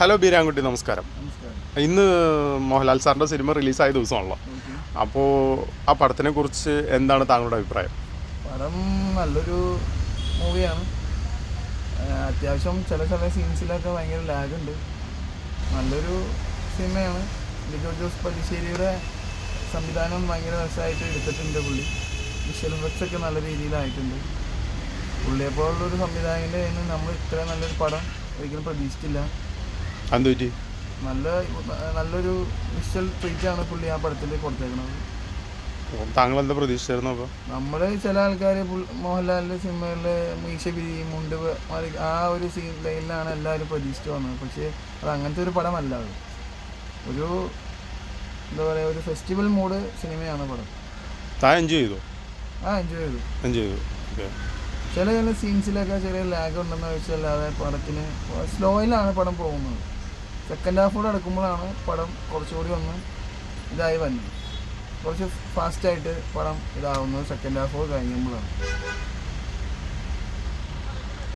Hello Beerankutty നമസ്കാരം. ഇന്ന് മോഹൻലാൽ സാറിന്റെ സിനിമ റിലീസായ ദിവസമാണല്ലോ. അപ്പോൾ ആ പടത്തിനെ കുറിച്ച് എന്താണ് താങ്കളുടെ അഭിപ്രായം? പടം നല്ലൊരു മൂവിയാണ്. അത്യാവശ്യം ചില ചില സീൻസിലൊക്കെ ഭയങ്കര ലാഗുണ്ട് ഉണ്ട്. നല്ലൊരു സിനിമയാണ്. ലിജോ ജോസ് പല്ലിശ്ശേരിയുടെ സംവിധാനം ഭയങ്കര രസമായിട്ട് എടുത്തിട്ടുണ്ട് പുള്ളി. വിഷ്വൽ എഫക്ട്സ് ഒക്കെ നല്ല രീതിയിലായിട്ടുണ്ട്. പുള്ളിയെപ്പോലുള്ളൊരു സംവിധായകന്റെ കയ്യിൽ നിന്ന് നമ്മൾ ഇത്ര നല്ലൊരു പടം ഒരിക്കലും പ്രതീക്ഷിച്ചില്ല. എന്ത് പറ്റി? നല്ല നല്ലൊരു വിഷ്വൽ ട്രീറ്റാണ് പുള്ളി ആ പടത്തിൽ കൊടുത്തേക്കുന്നത് താങ്കൾ എന്താ പ്രതീക്ഷിച്ചായിരുന്നു അപ്പോൾ നമ്മൾ ചില ആൾക്കാർ മോഹൻലാലിന്റെ സിനിമകളിൽ മീശ പിരി മുണ്ട് ആ ഒരു സീൻ ലൈനിലാണ് എല്ലാവരും പ്രതീക്ഷിച്ചു വന്നത്. പക്ഷേ അത് അങ്ങനത്തെ ഒരു പടമല്ല അത്. ഒരു എന്താ പറയുക ഒരു ഫെസ്റ്റിവൽ മൂഡ് സിനിമയാണ് പടം. താൻ എൻജോയ് ചെയ്തു? ആ എൻജോയ് ചെയ്തു. എൻജോയ് ചെയ്തു. ചില ചില സീൻസിലൊക്കെ ചെറിയ ലാഗ് ഉണ്ടെന്ന് അല്ലാതെ പടത്തിന് സ്ലോയിലാണ് പടം പോകുന്നത്. സെക്കൻഡ് ഹാഫ് കൂടെ എടുക്കുമ്പോഴാണ് പടം കുറച്ചുകൂടി ഒന്ന് ഇതായി വരുന്നത് കുറച്ച് ഫാസ്റ്റായിട്ട് പടം ഇതാവുന്നത് സെക്കൻഡ് ഹാഫ് കഴിഞ്ഞുമ്പോഴാണ്.